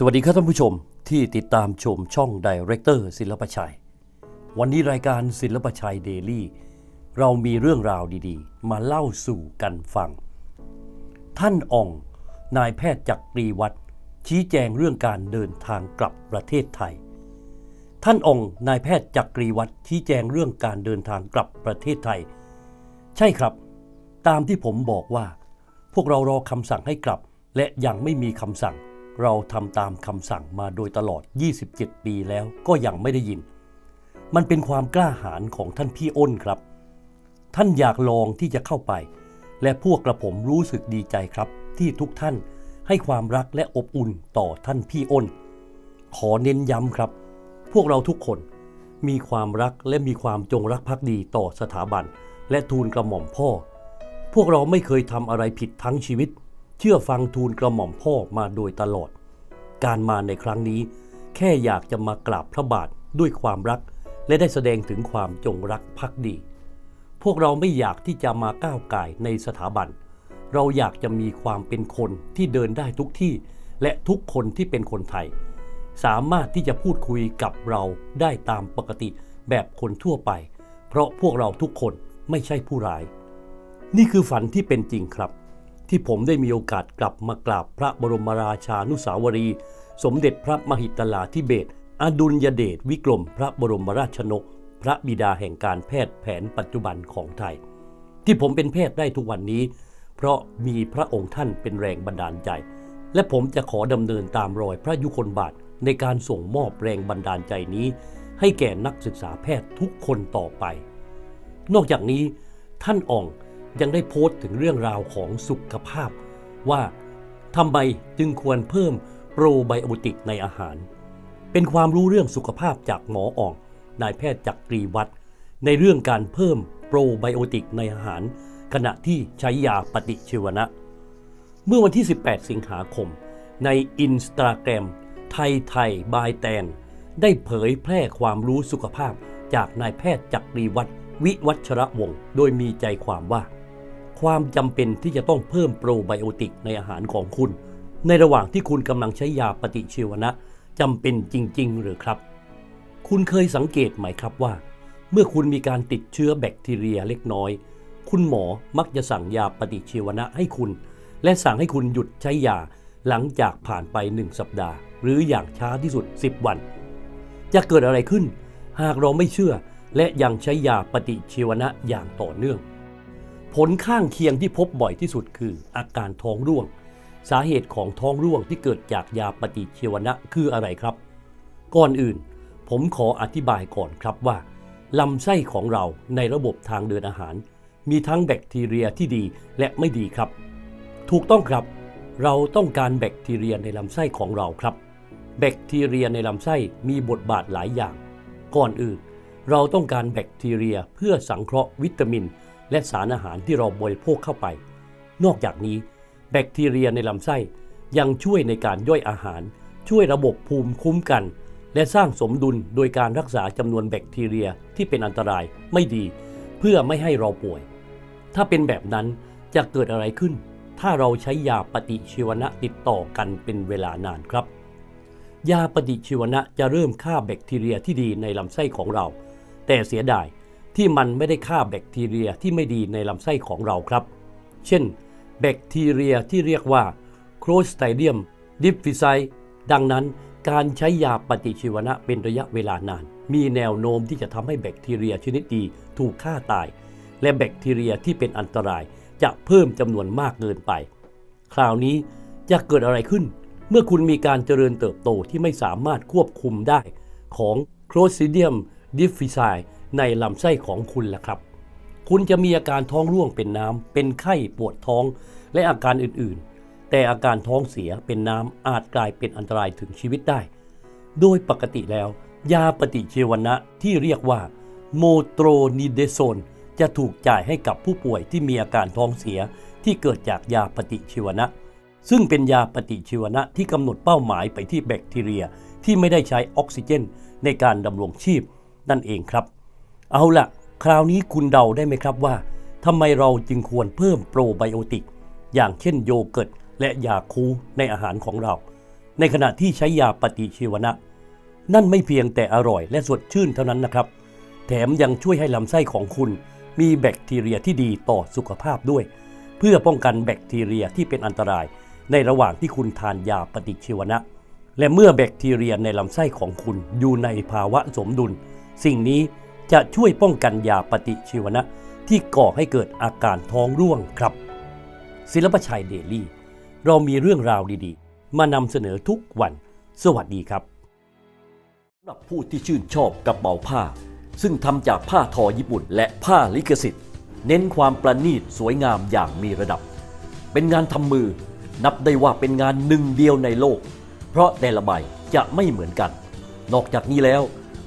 สวัสดีครับท่านผู้ชมที่ติดตามชมช่องดีเรคเตอร์ศิลปชัย วันนี้รายการศิลปชัยเดลี่เรามีเรื่องราวดีๆ มาเล่าสู่กันฟัง ท่านอ่องนายแพทย์จักรีวัฒน์ชี้แจงเรื่องการเดินทางกลับประเทศไทย ท่านอ่องนายแพทย์จักรีวัฒน์ชี้แจงเรื่องการเดินทางกลับประเทศไทย ใช่ครับ ตามที่ผมบอกว่า พวกเรารอคำสั่งให้กลับ และยังไม่มีคำสั่ง เราทำตามคำสั่งมาโดยตลอด 27 ปีแล้วก็ยังไม่ได้ยิน มันเป็นความกล้าหาญของท่านพี่อ้นครับ ท่านอยากลองที่จะเข้าไป และพวกกระผมรู้สึกดีใจครับ ที่ทุกท่านให้ความรักและอบอุ่นต่อท่านพี่อ้น ขอเน้นย้ำครับ พวกเราทุกคนมีความรักและมีความจงรักภักดีต่อสถาบัน และทูลกระหม่อมพ่อ พวกเราไม่เคยทำอะไรผิดทั้งชีวิต เชื่อฟังทูลกระหม่อมพ่อมาโดยตลอด การมาในครั้งนี้ แค่อยากจะมากราบพระบาทด้วยความรัก และได้แสดงถึงความจงรักภักดี พวกเราไม่อยากที่จะมาก้าวไก่ในสถาบัน เราอยากจะมีความเป็นคนที่เดินได้ทุกที่ และทุกคนที่เป็นคนไทย สามารถที่จะพูดคุยกับเราได้ตามปกติแบบคนทั่วไป เพราะพวกเราทุกคนไม่ใช่ผู้ร้าย นี่คือฝันที่เป็นจริงครับ ที่ผมได้มีโอกาสกลับมากราบพระบรมราชานุสาวรีย์สมเด็จพระมหิตลาธิเบศอดุลยเดชวิกรมพระบรมราชนก พระบิดาแห่งการแพทย์แผนปัจจุบันของไทย ที่ผมเป็นแพทย์ได้ทุกวันนี้ เพราะมีพระองค์ท่านเป็นแรงบันดาลใจ และผมจะขอดำเนินตามรอยพระยุคลบาทในการส่งมอบแรงบันดาลใจนี้ ให้แก่นักศึกษาแพทย์ทุกคนต่อไป นอกจากนี้ท่านอ่อง ยังได้โพสต์ถึงเรื่องราวของสุขภาพ ว่าทำไมจึงควรเพิ่มโปรไบโอติกในอาหาร เป็นความรู้เรื่องสุขภาพจากหมออ่อง นายแพทย์จักรีวัฒน์ในเรื่องการเพิ่มโปรไบโอติกในอาหาร ขณะที่ใช้ยาปฏิชีวนะ เมื่อวันที่ 18 สิงหาคม ในอินสตาแกรมไทยไทยบายแตน ได้เผยแพร่ความรู้สุขภาพจากนายแพทย์จักรีวัฒน์วิวัชระวงศ์โดยมีใจความว่า ความจำเป็นที่จะต้องเพิ่มโปรไบโอติกในอาหารของคุณ ในระหว่างที่คุณกำลังใช้ยาปฏิชีวนะจำเป็นจริง ๆ หรือครับ คุณเคยสังเกตไหมครับว่า เมื่อคุณมีการติดเชื้อแบคทีเรียเล็กน้อย คุณหมอมักจะสั่งยาปฏิชีวนะให้คุณ และสั่งให้คุณหยุดใช้ยาหลังจากผ่านไป 1 สัปดาห์ หรืออย่างช้าที่สุด 10 วัน จะเกิดอะไรขึ้น หากเราไม่เชื่อและยังใช้ยาปฏิชีวนะอย่างต่อเนื่อง ผลข้างเคียงที่พบบ่อยที่สุดคืออาการท้องร่วง สาเหตุของท้องร่วงที่เกิดจากยาปฏิชีวนะคืออะไรครับ ก่อนอื่น ผมขออธิบายก่อนครับว่าลำไส้ของเราในระบบทางเดินอาหาร มีทั้งแบคทีเรียที่ดีและไม่ดีครับ ถูกต้องครับ เราต้องการแบคทีเรียในลำไส้ของเราครับ แบคทีเรียในลำไส้มีบทบาทหลายอย่าง ก่อนอื่น เราต้องการแบคทีเรียเพื่อสังเคราะห์วิตามิน และสารอาหารที่เราบริโภคเข้าไป นอกจากนี้ แบคทีเรียในลำไส้ยังช่วยในการย่อยอาหาร ช่วยระบบภูมิคุ้มกัน และสร้างสมดุลโดยการรักษาจำนวนแบคทีเรียที่เป็นอันตรายไม่ดี เพื่อไม่ให้เราป่วย ถ้าเป็นแบบนั้นจะเกิดอะไรขึ้น ถ้าเราใช้ยาปฏิชีวนะติดต่อกันเป็นเวลานานครับ ยาปฏิชีวนะจะเริ่มฆ่าแบคทีเรียที่ดีในลำไส้ของเรา แต่เสียดาย ที่มันไม่ได้ฆ่าแบคทีเรียที่ไม่ดีในลำไส้ของเราครับ เช่น แบคทีเรียที่เรียกว่า Clostridium difficile ดังนั้นการใช้ยาปฏิชีวนะเป็นระยะเวลานาน มีแนวโน้มที่จะทำให้แบคทีเรียชนิดดีถูกฆ่าตาย และแบคทีเรียที่เป็นอันตรายจะเพิ่มจำนวนมากเกินไป คราวนี้จะเกิดอะไรขึ้น เมื่อคุณมีการเจริญเติบโตที่ไม่สามารถควบคุมได้ของ Clostridium difficile ในลำไส้ของคุณล่ะครับ คุณจะมีอาการท้องร่วงเป็นน้ำ เป็นไข้ปวดท้อง และอาการอื่นๆ แต่อาการท้องเสียเป็นน้ำอาจกลายเป็นอันตรายถึงชีวิตได้ โดยปกติแล้ว ยาปฏิชีวนะที่เรียกว่าโมโทรนิเดโซนจะถูกจ่ายให้กับผู้ป่วยที่มีอาการท้องเสียที่เกิดจากยาปฏิชีวนะ ซึ่งเป็นยาปฏิชีวนะที่กำหนดเป้าหมายไปที่แบคทีเรีย ที่ไม่ได้ใช้ออกซิเจน ในการดำรงชีพนั่นเองครับ เอาละคราวนี้คุณเดาได้ไหมครับว่าทำไมเราจึงควรเพิ่มโปรไบโอติก อย่างเช่นโยเกิร์ตและยาคูในอาหารของเรา ในขณะที่ใช้ยาปฏิชีวนะ นั่นไม่เพียงแต่อร่อยและสดชื่นเท่านั้นนะครับ แถมยังช่วยให้ลำไส้ของคุณ มีแบคทีเรียที่ดีต่อสุขภาพด้วย เพื่อป้องกันแบคทีเรียที่เป็นอันตราย ในระหว่างที่คุณทานยาปฏิชีวนะ และเมื่อแบคทีเรียในลำไส้ของคุณอยู่ในภาวะสมดุล สิ่งนี้ จะช่วยป้องกันยาปฏิชีวนะที่ก่อให้เกิดอาการท้องร่วงครับ ศิลปชัยเดลี่ เรามีเรื่องราวดีๆ มานำเสนอทุกวัน สวัสดีครับสำหรับผู้ที่ชื่นชอบกระเป๋าผ้า ซึ่งทำจากผ้าทอญี่ปุ่น และผ้าลิขสิทธิ์ เน้นความประณีตสวยงามอย่างมีระดับ เป็นงานทำมือ นับได้ว่าเป็นงานหนึ่งเดียวในโลก เพราะแต่ละใบจะไม่เหมือนกัน นอกจากนี้แล้ว